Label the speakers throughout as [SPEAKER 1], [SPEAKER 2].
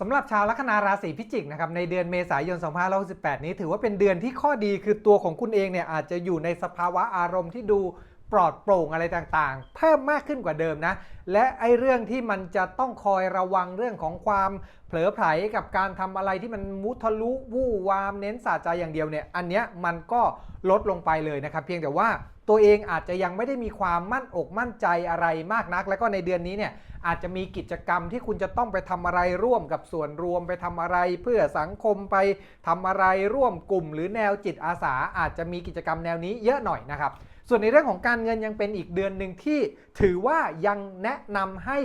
[SPEAKER 1] สำหรับชาวลัคนาราศีพิจิกนะครับในเดือนเมษายน 2568 นี้ถือว่าเป็นเดือนที่ข้อดีคือตัวของคุณเองเนี่ยอาจจะอยู่ในสภาวะอารมณ์ที่ดูปลอดโปร่งอะไรต่างๆ เพิ่มมากขึ้นกว่าเดิมนะ และไอ้เรื่องที่มันจะต้องคอยระวังเรื่องของความเผลอไผลกับการทำอะไรที่มันมุทะลุ วู่วามเน้นสะใจอย่างเดียวเนี่ยอันเนี้ยมันก็ลดลงไปเลยนะครับ เพียงแต่ว่า ตัวเองอาจจะยังไม่ได้มีความมั่นอกมั่นใจอะไรมากนัก แล้วก็ในเดือนนี้เนี่ยอาจจะมีกิจกรรมที่คุณจะต้องไปทำอะไรร่วมกับส่วนรวมไปทำอะไรเพื่อสังคมไปทำอะไรร่วมกลุ่ม หรือแนวจิตอาสาอาจจะมีกิจกรรมแนวนี้เยอะหน่อยนะครับส่วนในเรื่องของการเงินยังเป็นอีกเดือนหนึ่งที่ถือว่ายังแนะนำให้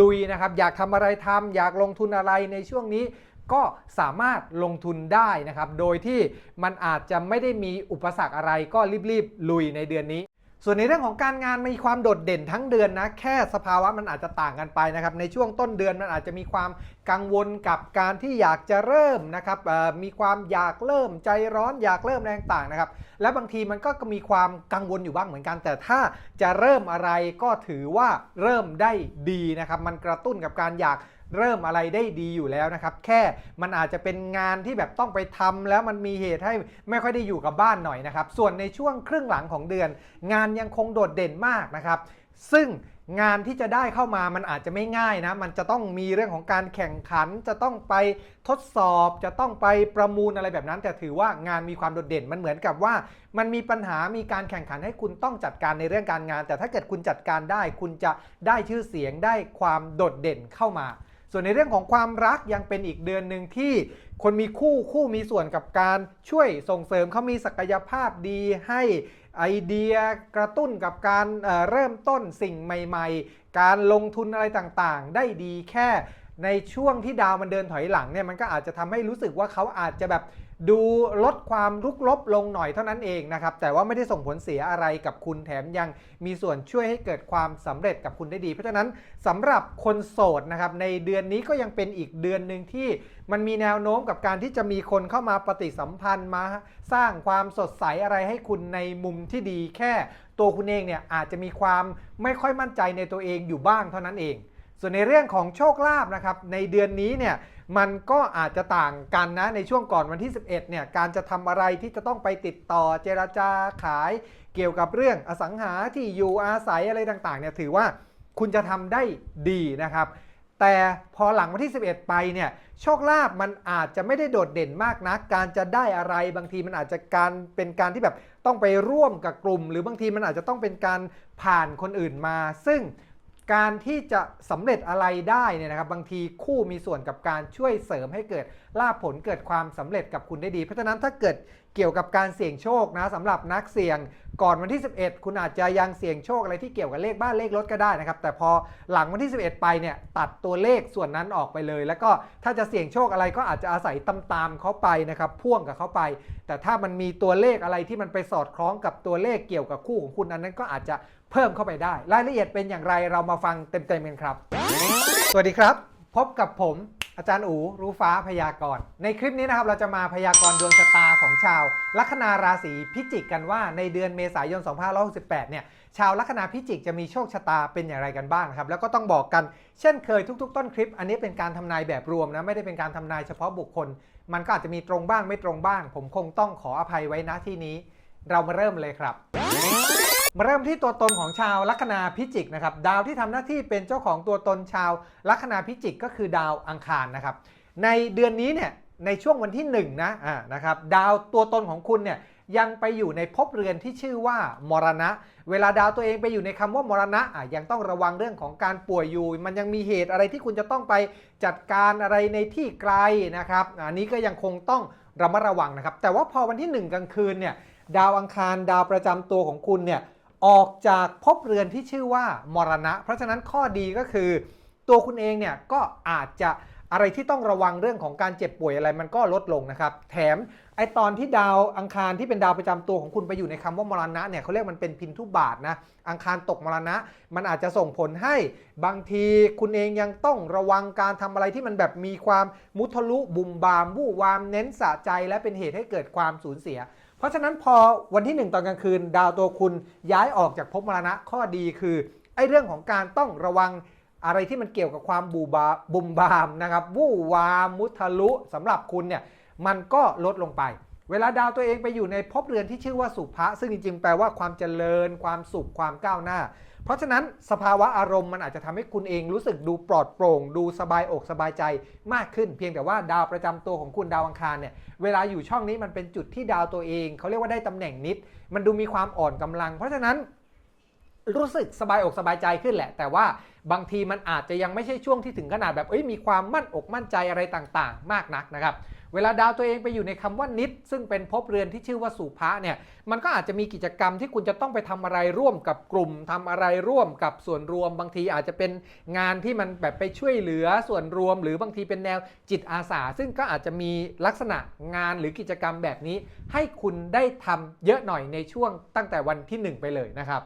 [SPEAKER 1] ลุยนะครับ อยากทำอะไรทำอยากลงทุนอะไรในช่วงนี้ ก็สามารถลงทุนได้นะครับ โดยที่มันอาจจะไม่ได้มีอุปสรรคอะไรก็รีบๆ ลุยในเดือนนี้ ส่วนในเรื่องของการงานมีความโดดเด่นทั้งเดือนนะ แค่สภาวะมันอาจจะต่างกันไปนะครับ ในช่วงต้นเดือนมันอาจจะมีความกังวลกับการที่อยากจะเริ่มนะครับมีความอยากเริ่มใจร้อนอยากเริ่มอะไรต่างนะครับ และบางทีมันก็มีความกังวลอยู่บ้างเหมือนกัน แต่ถ้าจะเริ่มอะไรก็ถือว่าเริ่มได้ดีนะครับ มันกระตุ้นกับการอยาก เริ่มอะไรได้ดีอยู่แล้วนะครับ แค่มันอาจจะเป็นงานที่แบบต้องไปทำแล้วมันมีเหตุให้ไม่ค่อยได้อยู่กับบ้านหน่อยนะครับ ส่วนในช่วงครึ่งหลังของเดือน งานยังคงโดดเด่นมากนะครับ ซึ่งงานที่จะได้เข้ามามันอาจจะไม่ง่ายนะ มันจะต้องมีเรื่องของการแข่งขัน จะต้องไปทดสอบ จะต้องไปประมูลอะไรแบบนั้น แต่ถือว่างานมีความโดดเด่น มันเหมือนกับว่า มันมีปัญหา มีการแข่งขันให้คุณต้องจัดการในเรื่องการงาน แต่ถ้าเกิดคุณจัดการได้ คุณจะได้ชื่อเสียง ได้ความโดดเด่นเข้ามา ส่วนในเรื่องของความรักยังเป็นอีกเดือนหนึ่งที่คนมีคู่คู่มีส่วนกับการช่วยส่งเสริมเขามีศักยภาพดีให้ไอเดียกระตุ้นกับการเเริ่มต้นสิ่งใหม่ ๆ การลงทุนอะไรต่างๆ ได้ดีแค่ในช่วงที่ดาวมันเดินถอยหลังเนี่ยมันก็อาจจะทำให้รู้สึกว่าเขาอาจจะแบบ ดูลดความรุกลบลงหน่อยเท่านั้นเองนะครับ แต่ว่าไม่ได้ส่งผลเสียอะไรกับคุณแถมยังมีส่วนช่วยให้เกิดความสำเร็จกับคุณได้ดี เพราะฉะนั้นสำหรับคนโสดนะครับในเดือนนี้ก็ยังเป็นอีกเดือนหนึ่งที่มันมีแนวโน้มกับการที่จะมีคนเข้ามาปฏิสัมพันธ์มา สร้างความสดใสอะไรให้คุณในมุมที่ดีแค่ตัวคุณเองเนี่ยอาจจะมีความไม่ค่อยมั่นใจในตัวเองอยู่บ้างเท่านั้นเอง ส่วนในเรื่องของโชคลาภนะครับในเดือนนี้เนี่ย มันก็อาจจะต่างกันนะในช่วงก่อนวันที่ 11เนี่ยการจะทำอะไรที่จะต้องไปติดต่อเจราจาขายเกี่ยวกับเรื่องอสังหาที่อยู่อาศัยอะไรต่างๆเนี่ยถือว่าคุณจะทำได้ดีนะครับแต่พอหลังวันที่ 11 ไปเนี่ยโชคลาภมันอาจจะไม่ได้โดดเด่นมากนัก การจะได้อะไรบางทีมันอาจจะการเป็นการที่แบบต้องไปร่วมกับกลุ่ม หรือบางทีมันอาจจะต้องเป็นการผ่านคนอื่นมา ซึ่ง การที่จะสำเร็จอะไรได้เนี่ยนะครับบางทีคู่มีส่วนกับการช่วยเสริมให้เกิดลาภผลเกิดความสำเร็จกับคุณได้ดี เพราะฉะนั้นถ้าเกิดเกี่ยวกับการเสี่ยงโชคนะสำหรับนักเสี่ยงก่อนวันที่ 11 คุณอาจจะยังเสี่ยงโชคอะไรที่เกี่ยวกับเลขบ้านเลขรถก็ได้นะครับ แต่พอหลังวันที่ 11 ไปเนี่ยตัดตัวเลขส่วนนั้นออกไปเลย แล้วก็ถ้าจะเสี่ยงโชคอะไรก็อาจจะอาศัยตามเขาไปนะครับพ่วงกับเขาไป แต่ถ้ามันมีตัวเลขอะไรที่มันไปสอดคล้องกับตัวเลขเกี่ยวกับคู่ของคุณอันนั้นก็อาจจะ เพิ่มเข้าไปได้ รายละเอียดเป็นอย่างไรเรามาฟังเต็มๆกันครับ สวัสดีครับ พบกับผมอาจารย์อูรู้ฟ้าพยากรณ์ ในคลิปนี้นะครับเราจะมาพยากรณ์ดวงชะตาของชาว ลัคนาราศีพิจิกกันว่าในเดือนเมษายน 2568 เนี่ยชาวลัคนาพิจิกจะมีโชคชะตาเป็นอย่างไรกันบ้างครับแล้วก็ต้องบอกกันเช่นเคยทุก ๆ ต้นคลิป อันนี้เป็นการทำนายแบบรวมนะไม่ได้เป็นการทำนายเฉพาะบุคคล มันก็อาจจะมีตรงบ้างไม่ตรงบ้าง ผมคงต้องขออภัยไว้ณที่นี้ เรามาเริ่มเลยครับ มาเริ่มที่ตัวตนของชาวลัคนาพิจิกนะครับดาวที่ทำหน้าที่เป็นเจ้าของตัวตนชาวลัคนาพิจิกก็คือดาวอังคารนะครับ ในเดือนนี้เนี่ยในช่วงวันที่1นงนะอ่านะครับดาวตัวตนของคุณเนี่ยยังไปอยู่ในภพเรือนที่ชื่อว่ามรณะ เวลาดาวตัวเองไปอยู่ในคำว่ามรณะอะยังต้องระวังเรื่องของการป่วยอยู่ มันยังมีเหตุอะไรที่คุณจะต้องไปจัดการอะไรในที่ไกลนะครับอันนี้ก็ยังคงต้องระมัดระวังนะครับ แต่ว่าพอวันที่ 1 กลางคืนเนี่ยดาวอังคารดาวประจำตัวของคุณเนี่ย ออกจากภพเรือนที่ชื่อว่ามรณะ เพราะฉะนั้นข้อดีก็คือ ตัวคุณเองเนี่ยก็อาจจะอะไรที่ต้องระวังเรื่องของการเจ็บป่วยอะไรมันก็ลดลงนะครับ แถมไอตอนที่ดาวอังคารที่เป็นดาวประจำตัวของคุณไปอยู่ในคำว่ามรณะเนี่ยเขาเรียกมันเป็นพินทุบาทนะอังคารตกมรณะ มันอาจจะส่งผลให้บางทีคุณเองยังต้องระวังการทำอะไรที่มันแบบมีความมุทะลุบุมบามวู่วามเน้นสะใจ และเป็นเหตุให้เกิดความสูญเสีย ราะฉะนั้นพอวันที่ 1 ตอนกลางคืน ดาวตัวคุณย้ายออกจากภพมรณะข้อดีคือไอ้เรื่องของการต้องระวังอะไรที่มันเกี่ยวกับความบูบาบุมบามนะครับวู่วามมุทะลุสำหรับคุณเนี่ยมันก็ลดลงไป เวลาดาวตัวเองไปอยู่ในภพเรือนที่ชื่อว่าสุภะซึ่งจริงๆแปลว่าความเจริญ ความสุขความก้าวหน้า เพราะฉะนั้นสภาวะอารมณ์มันอาจจะทำให้คุณเองรู้สึกดูปลอดโปร่ง ดูสบายอกสบายใจมากขึ้น เพียงแต่ว่าดาวประจำตัวของคุณดาวอังคารเนี่ยเวลาอยู่ช่องนี้มันเป็นจุดที่ดาวตัวเองเขาเรียกว่าได้ตำแหน่งนิด มันดูมีความอ่อนกำลัง เพราะฉะนั้น รู้สึกสบายอกสบายใจขึ้นแหละ แต่ว่าบางทีมันอาจจะยังไม่ใช่ช่วงที่ถึงขนาดแบบเอ้ยมีความมั่นอกมั่นใจอะไรต่างๆ มากนักนะครับเวลาดาวตัวเองไปอยู่ในคำว่านิด ซึ่งเป็นภพเรือนที่ชื่อว่าสุภะเนี่ยมันก็อาจจะมีกิจกรรมที่คุณจะต้องไปทำอะไรร่วมกับกลุ่มทำอะไรร่วมกับส่วนรวม บางทีอาจจะเป็นงานที่มันแบบไปช่วยเหลือส่วนรวม หรือบางทีเป็นแนวจิตอาสา ซึ่งก็อาจจะมีลักษณะงานหรือกิจกรรมแบบนี้ ให้คุณได้ทำเยอะหน่อยในช่วงตั้งแต่วันที่ 1 ไปเลยนะครับ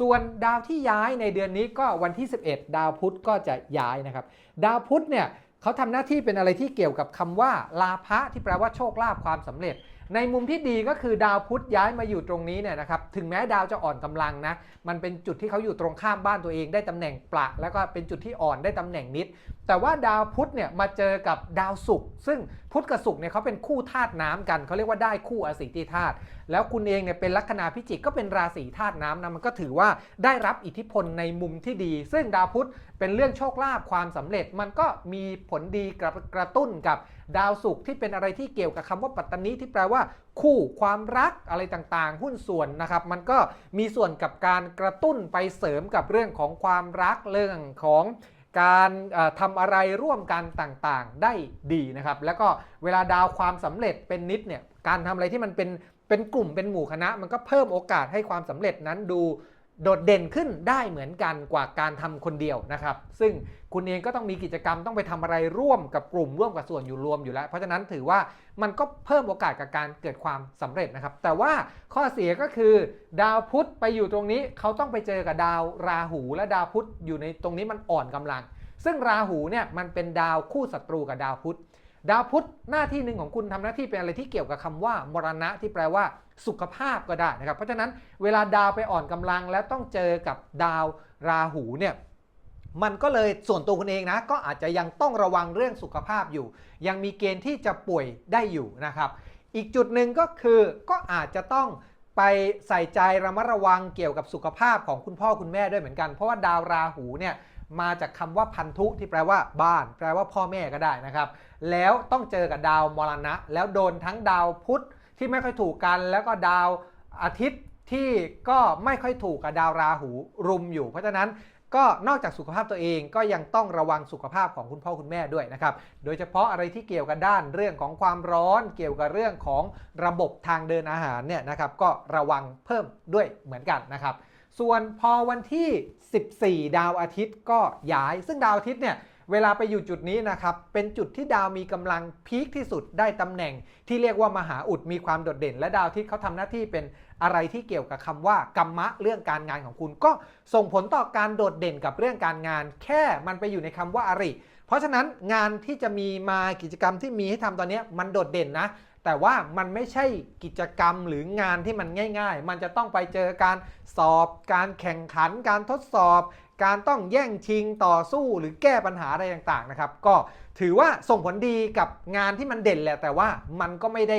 [SPEAKER 1] ส่วนดาวที่ย้ายในเดือนนี้ก็วันที่ 11 ดาวพุธก็จะย้ายนะครับ ดาวพุธเนี่ยเขาทำหน้าที่เป็นอะไรที่เกี่ยวกับคำว่าลาภะที่แปลว่าโชคลาภความสำเร็จ ในมุมที่ดีก็คือดาวพุธย้ายมาอยู่ตรงนี้เนี่ยนะครับถึงแม้ดาวจะอ่อนกำลังนะมันเป็นจุดที่เขาอยู่ตรงข้ามบ้านตัวเองได้ตำแหน่งประแล้วก็เป็นจุดที่อ่อนได้ตำแหน่งนิด แต่ว่าดาวพุธเนี่ยมาเจอกับดาวศุกร์ซึ่ง พุธกับศุกร์เนี่ยเขาเป็นคู่ธาตุน้ำกันเขาเรียกว่าได้คู่อสิติธาตุแล้วคุณเองเนี่ยเป็นลัคนาพิจิกก็เป็นราศีธาตุน้ำนะมันก็ถือว่าได้รับอิทธิพลในมุมที่ดี ซึ่งดาวพุธเป็นเรื่องโชคลาภความสำเร็จมันก็มีผลดีกระกระตุ้นกับดาวศุกร์ที่เป็นอะไรที่เกี่ยวกับคำว่าปัตตานีที่แปลว่า คู่ความรักอะไรต่างๆ หุ้นส่วนนะครับ มันก็มีส่วนกับการกระตุ้นไปเสริมกับเรื่องของความรักเรื่องของ การเอ่อทำอะไรร่วมกันต่างๆ ได้ดีนะครับ แล้วก็เวลาดาวความสำเร็จเป็นนิดเนี่ยการทำอะไรที่มันเป็นเป็นกลุ่มเป็นหมู่คณะ มันก็เพิ่มโอกาสให้ความสำเร็จนั้นดูโดดเด่นขึ้นได้เหมือนกันกว่าการทำคนเดียวนะครับ ซึ่ง คุณเองก็ต้องมีกิจกรรมต้องไปทำอะไรร่วมกับกลุ่มร่วมกับส่วนอยู่รวมอยู่แล้ว เพราะฉะนั้นถือว่ามันก็เพิ่มโอกาสกับการเกิดความสำเร็จนะครับ แต่ว่าข้อเสียก็คือ ดาวพุธไปอยู่ตรงนี้เขาต้องไปเจอกับดาวราหู และดาวพุธอยู่ในตรงนี้มันอ่อนกำลัง ซึ่งราหูเนี่ยมันเป็นดาวคู่ศัตรูกับดาวพุธดาวพุธหน้าที่หนึ่งของคุณทำหน้าที่เป็นอะไรที่เกี่ยวกับคำว่ามรณะที่แปลว่าสุขภาพก็ได้นะครับ เพราะฉะนั้นเวลาดาวไปอ่อนกำลังแล้วต้องเจอกับดาวราหูเนี่ย มันก็เลยส่วนตัวคุณเองนะ ก็อาจจะยังต้องระวังเรื่องสุขภาพอยู่ ยังมีเกณฑ์ที่จะป่วยได้อยู่นะครับ อีกจุดหนึ่งก็คือก็อาจจะต้องไปใส่ใจระมัดระวังเกี่ยวกับสุขภาพของคุณพ่อคุณแม่ด้วยเหมือนกัน เพราะว่าดาวราหูเนี่ยมาจากคำว่าพันธุที่แปลว่าบ้าน แปลว่าพ่อแม่ก็ได้นะครับ แล้วต้องเจอกับดาวมรณะ แล้วโดนทั้งดาวพุธที่ไม่ค่อยถูกกัน แล้วก็ดาวอาทิตย์ที่ก็ไม่ค่อยถูกกับดาวราหูรุมอยู่ เพราะฉะนั้น ก็นอกจากสุขภาพตัวเองก็ยังต้องระวังสุขภาพของคุณพ่อคุณแม่ด้วยนะครับ โดยเฉพาะอะไรที่เกี่ยวกับด้านเรื่องของความร้อน เกี่ยวกับเรื่องของระบบทางเดินอาหารเนี่ยนะครับก็ระวังเพิ่มด้วยเหมือนกันนะครับ ส่วนพอวันที่ 14 ดาวอาทิตย์ก็ย้าย ซึ่งดาวอาทิตย์เนี่ยเวลาไปอยู่จุดนี้นะครับ เป็นจุดที่ดาวมีกำลังพีคที่สุดได้ตำแหน่ง ที่เรียกว่ามหาอุดมีความโดดเด่น และดาวอาทิตย์เขาทำหน้าที่เป็น อะไรที่เกี่ยวกับคำว่ากรรมะเรื่องการงานของคุณ ก็ส่งผลต่อการโดดเด่นกับเรื่องการงาน แค่มันไปอยู่ในคำว่าอริ เพราะฉะนั้นงานที่จะมีมากิจกรรมที่มีให้ทำตอนนี้มันโดดเด่นนะ แต่ว่ามันไม่ใช่กิจกรรมหรืองานที่มันง่าย ๆ มันจะต้องไปเจอการสอบ การแข่งขัน การทดสอบ การต้องแย่งชิงต่อสู้หรือแก้ปัญหาอะไรต่างๆนะครับ ก็ถือว่าส่งผลดีกับงานที่มันเด่นแหละ แต่ว่ามันก็ไม่ได้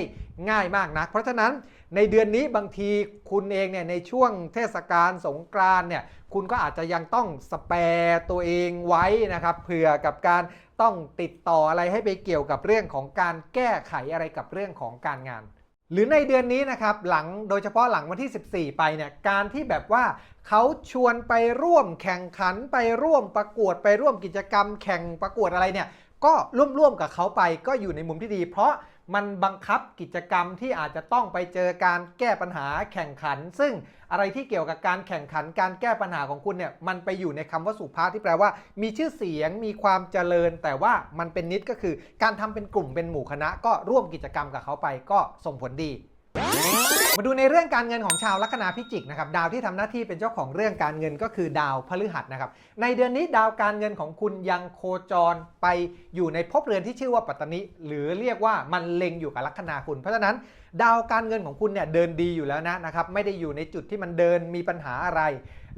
[SPEAKER 1] ง่ายมากนัก เพราะฉะนั้นในเดือนนี้บางทีคุณเองเนี่ยในช่วงเทศกาลสงกรานเนี่ยคุณก็อาจจะยังต้องสแปร์ตัวเองไว้นะครับเผื่อกับการต้องติดต่ออะไรให้ไปเกี่ยวกับเรื่องของการแก้ไขอะไรกับเรื่องของการงาน หรือในเดือนนี้นะครับหลังโดยเฉพาะหลังวันที่ 14 ไปเนี่ยการที่แบบว่าเขาชวนไปร่วมแข่งขันไปร่วมประกวดไปร่วมกิจกรรม แข่งประกวดอะไรเนี่ยก็ร่วมๆกับเขาไปก็อยู่ในมุมที่ดี เพราะ มันบังคับกิจกรรมที่อาจจะต้องไปเจอการแก้ปัญหาแข่งขัน ซึ่งอะไรที่เกี่ยวกับการแข่งขันการแก้ปัญหาของคุณเนี่ยมันไปอยู่ในคำว่าสุภาพที่แปลว่า มีชื่อเสียงมีความเจริญ แต่ว่ามันเป็นนิดก็คือ การทำเป็นกลุ่มเป็นหมู่คณะ ก็ร่วมกิจกรรมกับเขาไปก็ส่งผลดี มาดูในเรื่องการเงินของชาวลัคนาพิจิกนะครับดาวที่ทำหน้าที่เป็นเจ้าของเรื่องการเงินก็คือดาวพฤหัสนะครับในเดือนนี้ดาวการเงินของคุณยังโคจรไปอยู่ในภพเรือนที่ชื่อว่าปัตตนิหรือเรียกว่ามันเล็งอยู่กับลัคนาคุณ เพราะฉะนั้นดาวการเงินของคุณเนี่ยเดินดีอยู่แล้วนะนะครับไม่ได้อยู่ในจุดที่มันเดินมีปัญหาอะไร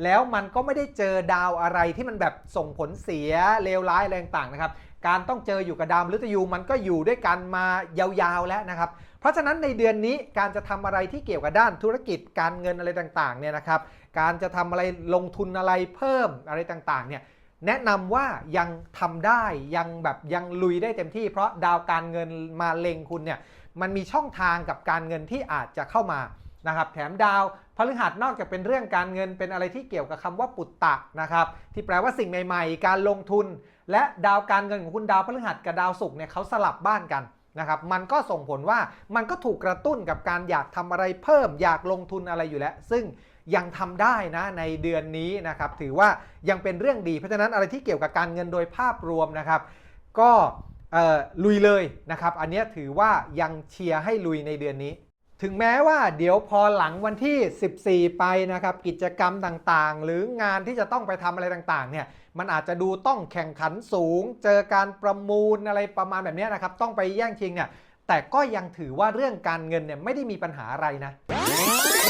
[SPEAKER 1] แล้วมันก็ไม่ได้เจอดาวอะไรที่มันแบบส่งผลเสียเลวร้ายอะไรต่างๆนะครับการต้องเจออยู่กับดาวมฤตยูมันก็อยู่ด้วยกันมายาวๆแล้วนะครับ ราะฉะนั้นในเดือนนี้การจะทำอะไรที่เกี่ยวกับด้านธุรกิจการเงินอะไรต่างๆเนี่ยนะครับการจะทำอะไรลงทุนอะไรเพิ่มอะไรต่างๆเนี่ยแนะนำว่ายังทำได้ยังแบบยังลุยได้เต็มที่ เพราะดาวการเงินมาเล็งคุณเนี่ยมันมีช่องทางกับการเงินที่อาจจะเข้ามานะครับแถมดาวพฤหัสนอกจากเป็นเรื่องการเงินเป็นอะไรที่เกี่ยวกับคำว่าปุตตะนะครับที่แปลว่าสิ่งใหม่ ๆ การลงทุน และดาวการเงินของคุณดาวพฤหัสกับดาวศุกร์เนี่ยเขาสลับบ้านกัน นะครับมันก็ส่งผลว่ามันก็ถูกกระตุ้นกับการอยากทำอะไรเพิ่ม อยากลงทุนอะไรอยู่แล้ว ซึ่งยังทำได้นะในเดือนนี้นะครับถือว่ายังเป็นเรื่องดีเพราะฉะนั้นอะไรที่เกี่ยวกับการเงินโดยภาพรวมนะครับ ก็ลุยเลยนะครับ อันนี้ถือว่ายังเชียร์ให้ลุยในเดือนนี้ ถึงแม้ว่าเดี๋ยวพอหลังวันที่ 14 ไปนะครับ กิจกรรมต่างๆ หรืองานที่จะต้องไปทำอะไรต่างๆเนี่ย มันอาจจะดูต้องแข่งขันสูง เจอการประมูลอะไรประมาณแบบนี้นะครับ ต้องไปแย่งชิงเนี่ย แต่ก็ยังถือว่าเรื่องการเงินเนี่ยไม่ได้มีปัญหาอะไรนะ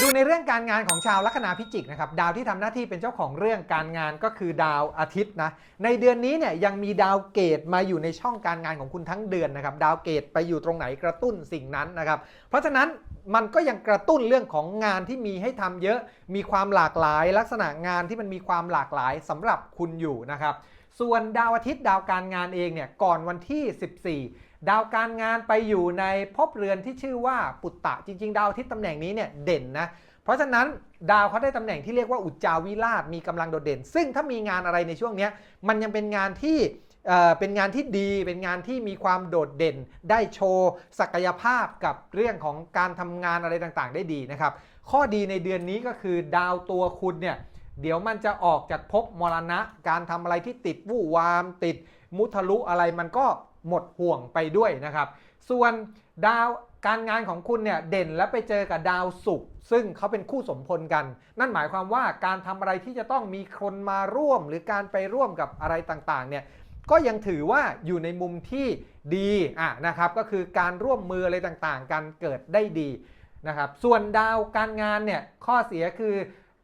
[SPEAKER 1] ดูในเรื่องการงานของชาวลัคนาพิจิกนะครับ ดาวที่ทำหน้าที่เป็นเจ้าของเรื่องการงานก็คือดาวอาทิตย์นะ ในเดือนนี้เนี่ยยังมีดาวเกตมาอยู่ในช่องการงานของคุณทั้งเดือนนะครับ ดาวเกตไปอยู่ตรงไหนกระตุ้นสิ่งนั้นนะครับ เพราะฉะนั้น มันก็ยังกระตุ้นเรื่องของงานที่มีให้ทำเยอะ มีความหลากหลาย ลักษณะงานที่มันมีความหลากหลายสำหรับคุณอยู่นะครับ ส่วนดาวอาทิตย์ดาวการงานเองเนี่ยก่อนวันที่ 14 ดาวการงานไปอยู่ในภพเรือนที่ชื่อว่าปุตตะจริง ๆ ดาวอาทิตย์ตำแหน่งนี้เนี่ยเด่นนะเพราะฉะนั้นดาวเขาได้ตำแหน่งที่เรียกว่าอุจจาวิราชมีกำลังโดดเด่น ซึ่งถ้ามีงานอะไรในช่วงนี้มันยังเป็นงานที่ เป็นงานที่ดีเป็นงานที่มีความโดดเด่น ได้โชว์ศักยภาพกับเรื่องของการทำงานอะไรต่างๆ ได้ดีนะครับ ข้อดีในเดือนนี้ก็คือดาวตัวคุณเนี่ยเดี๋ยวมันจะออกจากภพมรณะ การทำอะไรที่ติดวู่วาม ติดมุทะลุอะไรมันก็หมดห่วงไปด้วยนะครับ ส่วนดาวการงานของคุณเนี่ยเด่นแล้วไปเจอกับดาวศุกร์ซึ่งเขาเป็นคู่สมพลกัน นั่นหมายความว่าการทำอะไรที่จะต้องมีคนมาร่วม หรือการไปร่วมกับอะไรต่างๆเนี่ย ก็ยังถือว่าอยู่ในมุมที่ดีอะนะครับก็คือการร่วมมืออะไรต่างๆ กันเกิดได้ดีนะครับส่วนดาวการงานเนี่ยข้อเสียคือ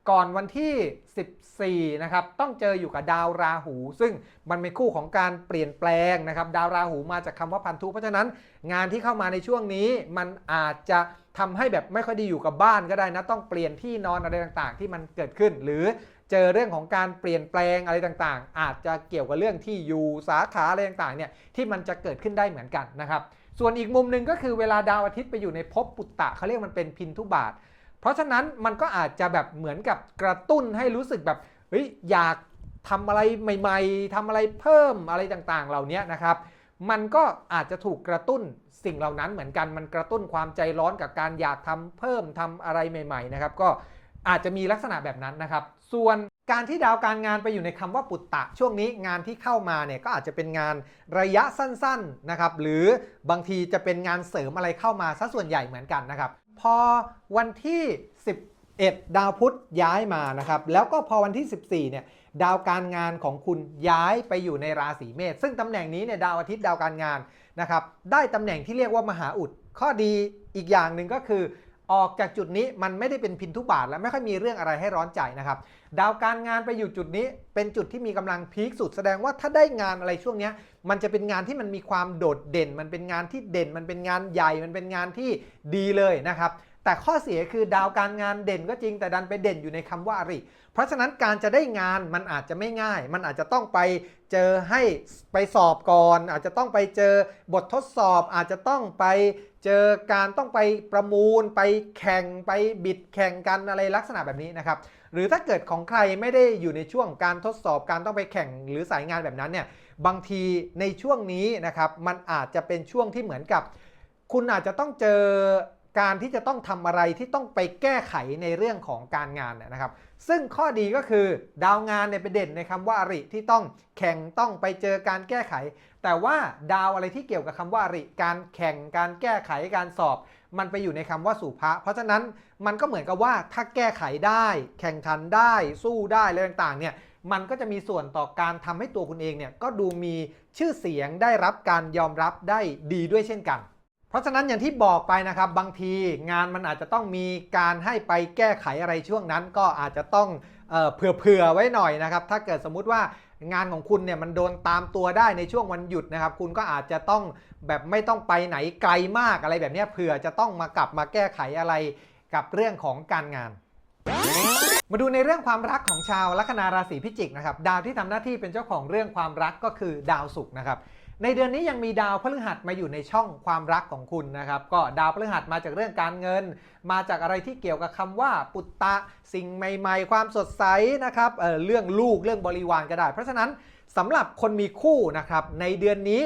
[SPEAKER 1] ก่อนวันที่ 14 นะครับ ต้องเจออยู่กับดาวราหู ซึ่งมันเป็นคู่ของการเปลี่ยนแปลงนะครับ ดาวราหูมาจากคำว่าพันธุ เพราะฉะนั้นงานที่เข้ามาในช่วงนี้มันอาจจะทำให้แบบไม่ค่อยดีอยู่กับบ้านก็ได้นะ ต้องเปลี่ยนที่นอนอะไรต่างๆ ที่มันเกิดขึ้น หรือ เจอเรื่องของการเปลี่ยนแปลงอะไรต่างๆ อาจจะเกี่ยวกับเรื่องที่อยู่สาขาอะไรต่างๆเนี่ยที่มันจะเกิดขึ้นได้เหมือนกันนะครับ ส่วนอีกมุมหนึ่งก็คือเวลาดาวอาทิตย์ไปอยู่ในภพปุตตะเขาเรียกมันเป็นพินทุบาท เพราะฉะนั้นมันก็อาจจะแบบเหมือนกับกระตุ้นให้รู้สึกแบบเฮ้ยอยากทำอะไรใหม่ๆทำอะไรเพิ่มอะไรต่างๆ เหล่านี้นะครับ มันก็อาจจะถูกกระตุ้นสิ่งเหล่านั้นเหมือนกัน มันกระตุ้นความใจร้อนกับการอยากทำเพิ่มทำอะไรใหม่ ๆ นะครับ ก็อาจจะมีลักษณะแบบนั้นนะครับ ส่วนการที่ดาวการงานไปอยู่ในคำว่าปุตตะ ช่วงนี้งานที่เข้ามาเนี่ยก็อาจจะเป็นงานระยะสั้นๆนะครับหรือบางทีจะเป็นงานเสริมอะไรเข้ามาซะส่วนใหญ่เหมือนกันนะครับ พอวันที่ 11 ดาวพุธย้ายมานะครับแล้วก็พอวันที่ 14เนี่ยดาวการงานของคุณย้ายไปอยู่ในราศีเมษซึ่งตำแหน่งนี้เนี่ยดาวอาทิตย์ดาวการงานนะครับได้ตำแหน่งที่เรียกว่ามหาอุดข้อดีอีกอย่างหนึ่งก็คือ ออกจากจุดนี้มันไม่ได้เป็นพินทุบาท และไม่ค่อยมีเรื่องอะไรให้ร้อนใจนะครับ ดาวการงานไปอยู่จุดนี้ เป็นจุดที่มีกำลังพีคสุดแสดงว่าถ้าได้งานอะไรช่วงนี้มันจะเป็นงานที่มันมีความโดดเด่น มันเป็นงานที่เด่น มันเป็นงานใหญ่ มันเป็นงานที่ดีเลยนะครับ แต่ข้อเสียคือดาวการงานเด่นก็จริงแต่ดันไปเด่นอยู่ในคำว่าอริ เพราะฉะนั้นการจะได้งานมันอาจจะไม่ง่าย มันอาจจะต้องไปเจอให้ไปสอบก่อน อาจจะต้องไปเจอบททดสอบ อาจจะต้องไปเจอการต้องไปประมูล ไปแข่งไปบิดแข่งกันอะไรลักษณะแบบนี้นะครับ หรือถ้าเกิดของใครไม่ได้อยู่ในช่วงการทดสอบการต้องไปแข่งหรือสายงานแบบนั้นเนี่ยบางทีในช่วงนี้นะครับมันอาจจะเป็นช่วงที่เหมือนกับ คุณอาจจะต้องเจอ การที่จะต้องทำอะไรที่ต้องไปแก้ไขในเรื่องของการงานนะครับ ซึ่งข้อดีก็คือดาวงานเนี่ยเป็นเด่นในคำว่าอริที่ต้องแข่งต้องไปเจอการแก้ไข แต่ว่าดาวอะไรที่เกี่ยวกับคำว่าอริการแข่งการแก้ไขการสอบ มันไปอยู่ในคำว่าสุภะเพราะฉะนั้นมันก็เหมือนกับว่าถ้าแก้ไขได้ แข่งขันได้ สู้ได้อะไรต่างๆเนี่ยมันก็จะมีส่วนต่อการทำให้ตัวคุณเองเนี่ยก็ดูมีชื่อเสียงได้รับการยอมรับได้ดีด้วยเช่นกัน เพราะฉะนั้นอย่างที่บอกไปนะครับบางทีงานมันอาจจะต้องมีการให้ไปแก้ไขอะไรช่วงนั้น ก็อาจจะต้องเออเผื่อๆไว้หน่อยนะครับ ถ้าเกิดสมมุติว่างานของคุณเนี่ยมันโดนตามตัวได้ในช่วงวันหยุดนะครับ คุณก็อาจจะต้องแบบไม่ต้องไปไหนไกลมากอะไรแบบนี้เผื่อจะต้องมากลับมาแก้ไขอะไรกับเรื่องของการงาน มาดูในเรื่องความรักของชาวลัคนาราศีพิจิกนะครับ ดาวที่ทำหน้าที่เป็นเจ้าของเรื่องความรักก็คือดาวศุกร์นะครับ ในเดือนนี้ยังมีดาวพฤหัสมาอยู่ในช่องความรักของคุณนะครับ ก็ดาวพฤหัสมาจากเรื่องการเงิน มาจากอะไรที่เกี่ยวกับคำว่าปุตตะสิ่งใหม่ ๆ ความสดใสนะครับเเรื่องลูกเรื่องบริวารก็ได้ เพราะฉะนั้นสำหรับคนมีคู่นะครับในเดือนนี้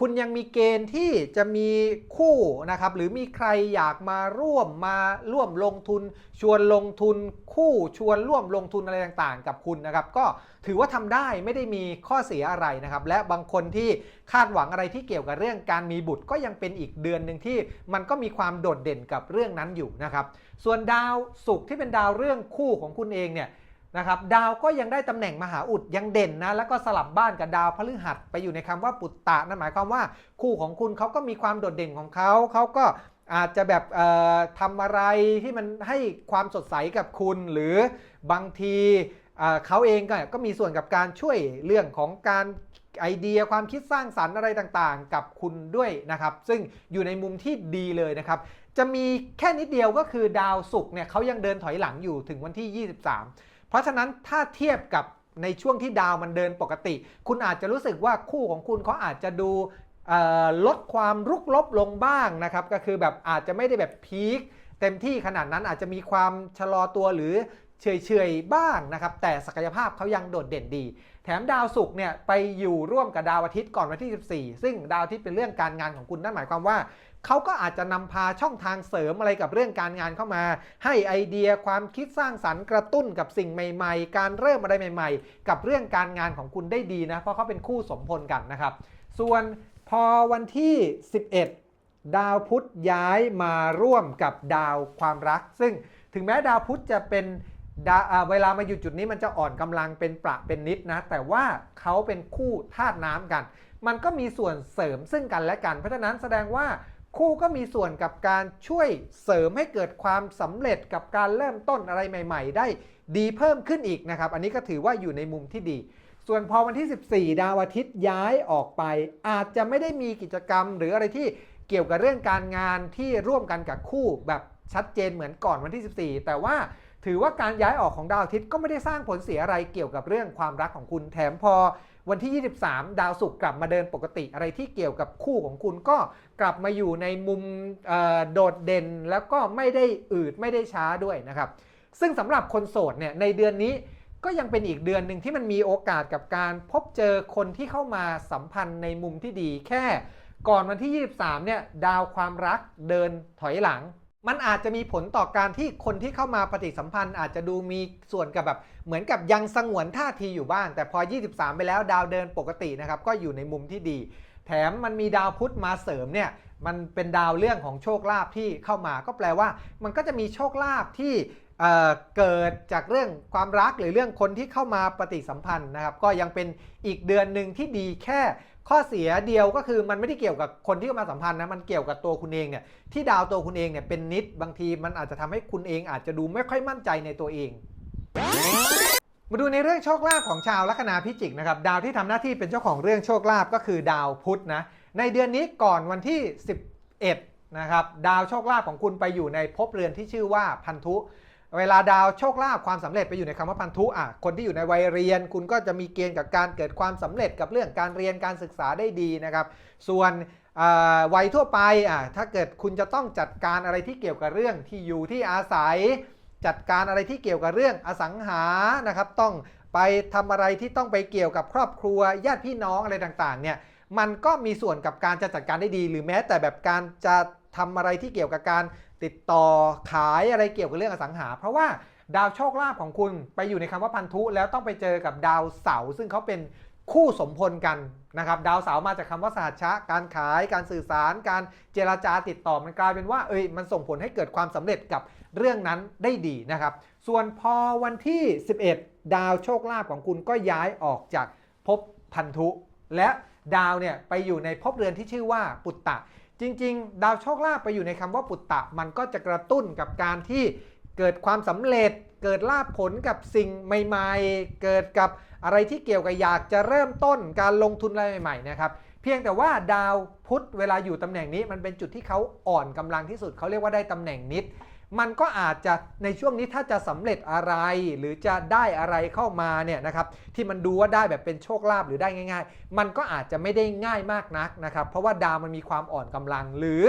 [SPEAKER 1] คุณยังมีเกณฑ์ที่จะมีคู่นะครับ หรือมีใครอยากมาร่วมมาร่วมลงทุน ชวนลงทุนคู่ชวนร่วมลงทุนอะไรต่างๆ กับคุณนะครับ ก็ถือว่าทำได้ไม่ได้มีข้อเสียอะไรนะครับ และบางคนที่คาดหวังอะไรที่เกี่ยวกับเรื่องการมีบุตรก็ยังเป็นอีกเดือนหนึ่งที่มันก็มีความโดดเด่นกับเรื่องนั้นอยู่นะครับ ส่วนดาวศุกร์ที่เป็นดาวเรื่องคู่ของคุณเองเนี่ย นะครับดาวก็ยังได้ตำแหน่งมหาอุดยังเด่นนะแล้วก็สลับบ้านกับดาวพฤหัสไปอยู่ในคำว่าปุตตะนั่นหมายความว่าคู่ของคุณเขาก็มีความโดดเด่นของเขาเขาก็อาจจะแบบทำอะไรที่มันให้ความสดใสกับคุณ หรือบางทีเขาเองก็ก็มีส่วนกับการช่วยเรื่องของการไอเดียความคิดสร้างสรรค์อะไรต่างๆ กับคุณด้วยนะครับ ซึ่งอยู่ในมุมที่ดีเลยนะครับ จะมีแค่นิดเดียวก็คือดาวศุกร์เนี่ยเขายังเดินถอยหลังอยู่ถึงวันที่ 23 ราะฉะนั้นถ้าเทียบกับในช่วงที่ดาวมันเดินปกติ คุณอาจจะรู้สึกว่าคู่ของคุณเขาอาจจะดูลดความรุกลบลงบ้างนะครับ ก็คือแบบอาจจะไม่ได้แบบพีคเต็มที่ขนาดนั้นอาจจะมีความชะลอตัวหรือเฉยๆบ้างนะครับ แต่ศักยภาพเขายังโดดเด่นดี แถมดาวศุกร์เนี่ยไปอยู่ร่วมกับดาวอาทิตย์ก่อนวันที่ 14 ซึ่งดาวอาทิตย์เป็นเรื่องการงานของคุณนั่นหมายความว่า เขาก็อาจจะนำพาช่องทางเสริมอะไรกับเรื่องการงานเข้ามา ให้ไอเดียความคิดสร้างสรรค์กระตุ้นกับสิ่งใหม่ ๆ การเริ่มอะไรใหม่ ๆ กับเรื่องการงานของคุณได้ดีนะ เพราะเขาเป็นคู่สมพลกันนะครับ ส่วนพอวันที่ 11 ดาวพุธย้ายมาร่วมกับดาวความรัก ซึ่งถึงแม้ดาวพุธจะเป็นเวลามาอยู่จุดนี้มันจะอ่อนกำลังเป็นประเป็นนิดนะ แต่ว่าเขาเป็นคู่ธาตุน้ำกัน มันก็มีส่วนเสริมซึ่งกันและกัน เพราะฉะนั้นแสดงว่า คู่ก็มีส่วนกับการช่วยเสริมให้เกิดความสำเร็จกับการเริ่มต้นอะไรใหม่ ๆ ได้ดีเพิ่มขึ้นอีกนะครับ อันนี้ก็ถือว่าอยู่ในมุมที่ดี ส่วนพอวันที่ 14 ดาวอาทิตย์ย้ายออกไป อาจจะไม่ได้มีกิจกรรม หรืออะไรที่เกี่ยวกับเรื่องการงานที่ร่วมกันกับคู่แบบชัดเจนเหมือนก่อนวันที่ 14 แต่ว่าถือว่าการย้ายออกของดาวอาทิตย์ก็ไม่ได้สร้างผลเสียอะไรเกี่ยวกับเรื่องความรักของคุณแถมพอ วันที่ 23 ดาวศุกร์กลับมาเดินปกติอะไรที่เกี่ยวกับคู่ของคุณก็กลับมาอยู่ในมุมโดดเด่นแล้วก็ไม่ได้อืดไม่ได้ช้าด้วยนะครับ ซึ่งสำหรับคนโสดเนี่ยในเดือนนี้ก็ยังเป็นอีกเดือนหนึ่งที่มันมีโอกาสกับการพบเจอคนที่เข้ามาสัมพันธ์ในมุมที่ดีแค่ ก่อนวันที่ 23เนี่ยดาวความรักเดินถอยหลัง มันอาจจะมีผลต่อการที่คนที่เข้ามาปฏิสัมพันธ์ อาจจะดูมีส่วนกับแบบเหมือนกับยังสงวนท่าทีอยู่บ้าง แต่พอ 23 ไปแล้วดาวเดินปกตินะครับก็อยู่ในมุมที่ดี แถมมันมีดาวพุธมาเสริมเนี่ยมันเป็นดาวเรื่องของโชคลาภที่เข้ามา ก็แปลว่า มันก็จะมีโชคลาภที่เเกิดจากเรื่องความรักหรือเรื่องคนที่เข้ามาปฏิสัมพันธ์นะครับ ก็ยังเป็นอีกเดือนหนึ่งที่ดีแค่ ข้อเสียเดียวก็คือมันไม่ได้เกี่ยวกับคนที่ามาสัมพันธ์นะมันเกี่ยวกับตัวคุณเองเนี่ยที่ดาวตัวคุณเองเนี่ยเป็นนิดบางทีมันอาจจะทำให้คุณเองอาจจะดูไม่ค่อยมั่นใจในตัวเอง มาดูในเรื่องโชคลาภของชาวลัคนาพิจิกนะครับดาวที่ทำหน้าที่เป็นเจ้าของเรื่องโชคลาภก็คือดาวพุธนะในเดือนนี้ก่อนวันที่ 11นะครับดาวโชคลาภของคุณไปอยู่ในภพเรือนที่ชื่อว่าพันธุ เวลาดาวโชคลาภความสำเร็จไปอยู่ในคำว่าพันธุอะคนที่อยู่ในวัยเรียน คุณก็จะมีเกณฑ์กับการเกิดความสำเร็จกับเรื่องการเรียนการศึกษาได้ดีนะครับ ส่วนวัยทั่วไปอะถ้าเกิดคุณจะต้องจัดการอะไรที่เกี่ยวกับเรื่องที่อยู่ที่อาศัย จัดการอะไรที่เกี่ยวกับเรื่องอสังหานะครับต้องไปทำอะไรที่ต้องไปเกี่ยวกับครอบครัวญาติพี่น้องอะไรต่างๆเนี่ยมันก็มีส่วนกับการจะจัดการได้ดี หรือแม้แต่แบบการจะทำอะไรที่เกี่ยวกับการ ติดต่อขายอะไรเกี่ยวกับเรื่องอสังหา เพราะว่าดาวโชคลาภของคุณไปอยู่ในคำว่าพันธุ แล้วต้องไปเจอกับดาวเสาร์ซึ่งเขาเป็นคู่สมพลกันนะครับดาวเสาร์มาจากคำว่าสหัชชะ การขายการสื่อสาร การเจราจาติดต่อมันกลายเป็นว่าเอ้ยมันส่งผลให้เกิดความสำเร็จกับเรื่องนั้นได้ดีนะครับ ส่วนพอวันที่ 11 ดาวโชคลาภของคุณก็ย้ายออกจากภพพันธุ และดาวเนี่ยไปอยู่ในภพเรือนที่ชื่อว่าปุตตะ จริง ๆ ดาวโชคลาภไปอยู่ในคำว่าปุตตะ มันก็จะกระตุ้นกับการที่เกิดความสำเร็จ เกิดลาภผลกับสิ่งใหม่ๆ เกิดกับอะไรที่เกี่ยวกับอยากจะเริ่มต้นการลงทุนอะไรใหม่ๆนะครับเพียงแต่ว่าดาวพุธเวลาอยู่ตำแหน่งนี้มันเป็นจุดที่เขาอ่อนกำลังที่สุดเขาเรียกว่าได้ตำแหน่งนิด มันก็อาจจะในช่วงนี้ถ้าจะสำเร็จอะไร หรือจะได้อะไรเข้ามาเนี่ยนะครับที่มันดูว่าได้แบบเป็นโชคลาภหรือได้ง่าย ๆ มันก็อาจจะไม่ได้ง่ายมากนักนะครับเพราะว่าดาวมันมีความอ่อนกำลังหรือ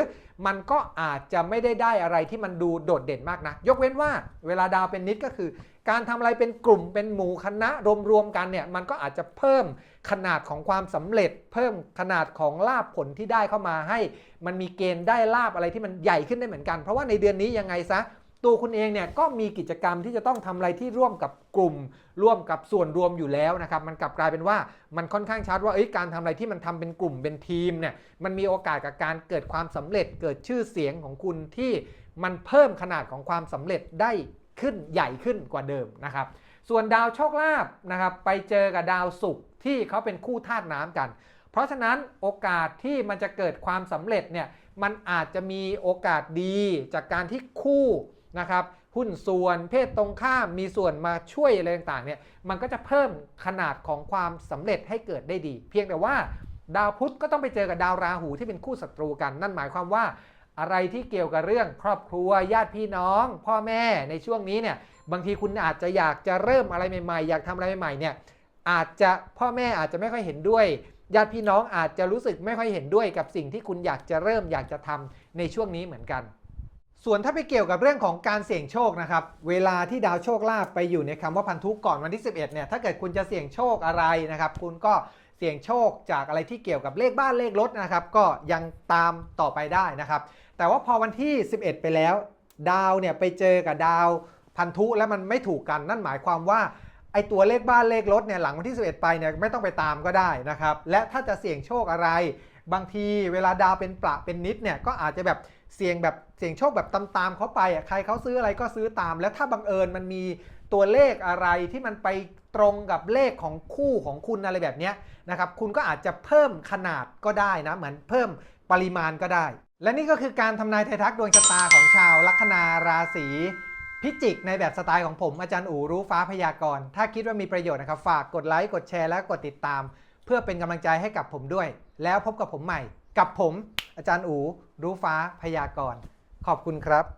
[SPEAKER 1] มันก็อาจจะไม่ได้ได้อะไรที่มันดูโดดเด่นมากนะ ยกเว้นว่าเวลาดาวเป็นนิดก็คือ การทำอะไรเป็นกลุ่มเป็นหมู่คณะรวมๆกันเนี่ยมันก็อาจจะเพิ่มขนาดของความสำเร็จ เพิ่มขนาดของลาภผลที่ได้เข้ามาให้ มันมีเกณฑ์ได้ลาบอะไรที่มันใหญ่ขึ้นได้เหมือนกัน เพราะว่าในเดือนนี้ยังไงซะตัวคุณเองเนี่ยก็มีกิจกรรมที่จะต้องทำอะไรที่ร่วมกับกลุ่ม ร่วมกับส่วนรวมอยู่แล้วนะครับมันกลับกลายเป็นว่ามันค่อนข้างชัดว่าการทำอะไรที่มันทำเป็นกลุ่มเป็นทีมเนี่ยมันมีโอกาสกับการเกิดความสำเร็จเกิดชื่อเสียงของคุณที่มันเพิ่มขนาดของความสำเร็จได้ ขึ้นใหญ่ขึ้นกว่าเดิมนะครับ ส่วนดาวโชคลาภนะครับไปเจอกับดาวศุกร์ที่เขาเป็นคู่ธาตุน้ำกัน เพราะฉะนั้นโอกาสที่มันจะเกิดความสำเร็จเนี่ยมันอาจจะมีโอกาสดีจากการที่คู่นะครับหุ้นส่วนเพศตรงข้ามมีส่วนมาช่วยอะไรต่างๆเนี่ยมันก็จะเพิ่มขนาดของความสำเร็จให้เกิดได้ดี เพียงแต่ว่าดาวพุธก็ต้องไปเจอกับดาวราหูที่เป็นคู่ศัตรูกัน นั่นหมายความว่า อะไรที่เกี่ยวกับเรื่องครอบครัวญาติพี่น้อง พ่อแม่ในช่วงนี้เนี่ยบางทีคุณอาจจะอยากจะเริ่มอะไรใหม่ๆ อยากทำอะไรใหม่ๆเนี่ยอาจจะพ่อแม่อาจจะไม่ค่อยเห็นด้วย ญาติพี่น้องอาจจะรู้สึกไม่ค่อยเห็นด้วยกับสิ่งที่คุณอยากจะเริ่มอยากจะทำในช่วงนี้เหมือนกัน ส่วนถ้าไปเกี่ยวกับเรื่องของการเสี่ยงโชคนะครับเวลาที่ดาวโชคลาภไปอยู่ในคำว่าพันธุก่อนวันที่ 11เนี่ยถ้าเกิดคุณจะเสี่ยงโชคอะไรนะครับ คุณก็เสี่ยงโชคจากอะไรที่เกี่ยวกับเลขบ้านเลขรถนะครับ ก็ยังตามต่อไปได้นะครับ แต่ว่าพอวันที่ 11 ไปแล้ว ดาวเนี่ยไปเจอกับดาวพันธุแล้วมันไม่ถูกกันนั่นหมายความว่าไอตัวเลขบ้านเลขรถเนี่ยหลังวันที่ 11 ไปเนี่ยไม่ต้องไปตามก็ได้นะครับ และถ้าจะเสี่ยงโชคอะไร บางทีเวลาดาวเป็นประเป็นนิดเนี่ยก็อาจจะแบบเสี่ยงแบบเสี่ยงโชคแบบตามๆเขาไปอะใครเขาซื้ออะไรก็ซื้อตาม แล้วถ้าบังเอิญมันมีตัวเลขอะไรที่มันไปตรงกับเลขของคู่ของคุณอะไรแบบเนี้ยนะครับคุณก็อาจจะเพิ่มขนาดก็ได้นะเหมือนเพิ่มปริมาณก็ได้ และนี่ก็คือการทำนายไทยทักดวงชะตาของชาวลัคนาราศี พิจิกในแบบสไตล์ของผมอาจารย์อูรู้ฟ้าพยากรณ์ถ้าคิดว่ามีประโยชน์นะครับ ฝากกดไลค์ กดแชร์และกดติดตาม เพื่อเป็นกำลังใจให้กับผมด้วย แล้วพบกับผมใหม่ กับผม อาจารย์อูรู้ฟ้าพยากรณ์ขอบคุณครับ